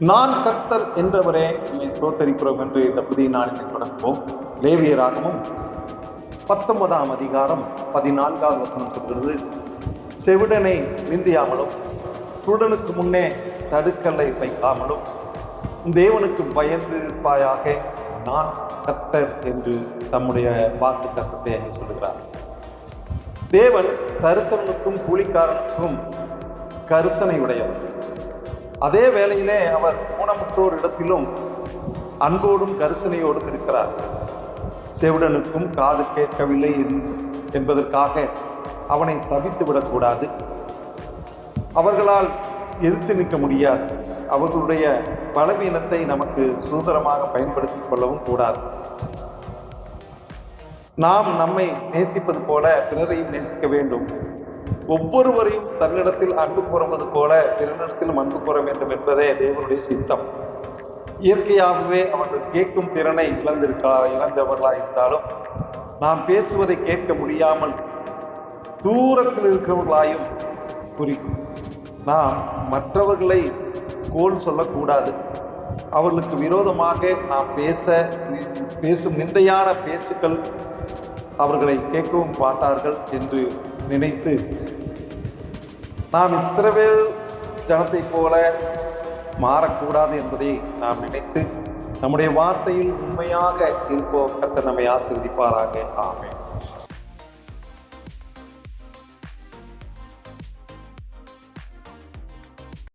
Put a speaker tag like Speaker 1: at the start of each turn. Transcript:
Speaker 1: நான் கர்த்தர் என்றவரே நம்மை ஸ்தோத்தரிக்கிறோம் என்று இந்த புதிய நாளினை தொடங்குவோம். லேவியராகவும் பத்தொன்பதாம் அதிகாரம் பதினான்காவது வசனம் சொல்கிறது செவிடனை நிந்தியாமலும் குருடனுக்கு முன்னே தடுக்கல்லை வைக்காமலும் தேவனுக்கு பயந்து இருப்பாயாக நான் கர்த்தர் என்று தம்முடைய வாக்கு கர்த்தத்தை அங்கே சொல்லுகிறார். தேவன் தருத்தவனுக்கும் கூலிக்காரனுக்கும் கரிசனை உடையவர் அதே வேளையிலே அவர் ஊனமுற்றோர் இடத்திலும் அன்போடும் கரிசனையோடும் இருக்கிறார். செவிடனுக்கும் காது கேட்கவில்லை என்பதற்காக அவனை சபித்து விடக்கூடாது. அவர்களால் எதிர்த்து நிற்க முடியாது. அவர்களுடைய பலவீனத்தை நமக்கு சுதந்திரமாக பயன்படுத்திக் கொள்ளவும் கூடாது. நாம் நம்மை நேசிப்பது போல பிறரையும் நேசிக்க வேண்டும். ஒவ்வொருவரையும் தன்னிடத்தில் அன்பு கூறுவது போல பிறனிடத்திலும் அன்பு கூற வேண்டும் என்பதே தேவனுடைய சித்தம். இயற்கையாகவே அவர்கள் கேட்கும் திறனை இழந்திருக்கா இழந்தவர்களாக இருந்தாலும் நாம் பேசுவதை கேட்க முடியாமல் தூரத்தில் இருக்கிறவர்களாயும் குறிக்கும். நாம் மற்றவர்களை கோல் சொல்லக்கூடாது. அவர்களுக்கு விரோதமாக நாம் பேச பேசும் நிந்தையான பேச்சுக்கள் அவர்களை கேட்கவும் பார்த்தார்கள் என்று நினைத்து நாம் இஸ்ரவேல் ஜனத்தைப் போல மாறக்கூடாது என்பதை நாம் நினைத்து நம்முடைய வார்த்தையில் உண்மையாக இருப்போம். கத்த நம்மை ஆசீர்வதிப்பாராக. ஆமென்.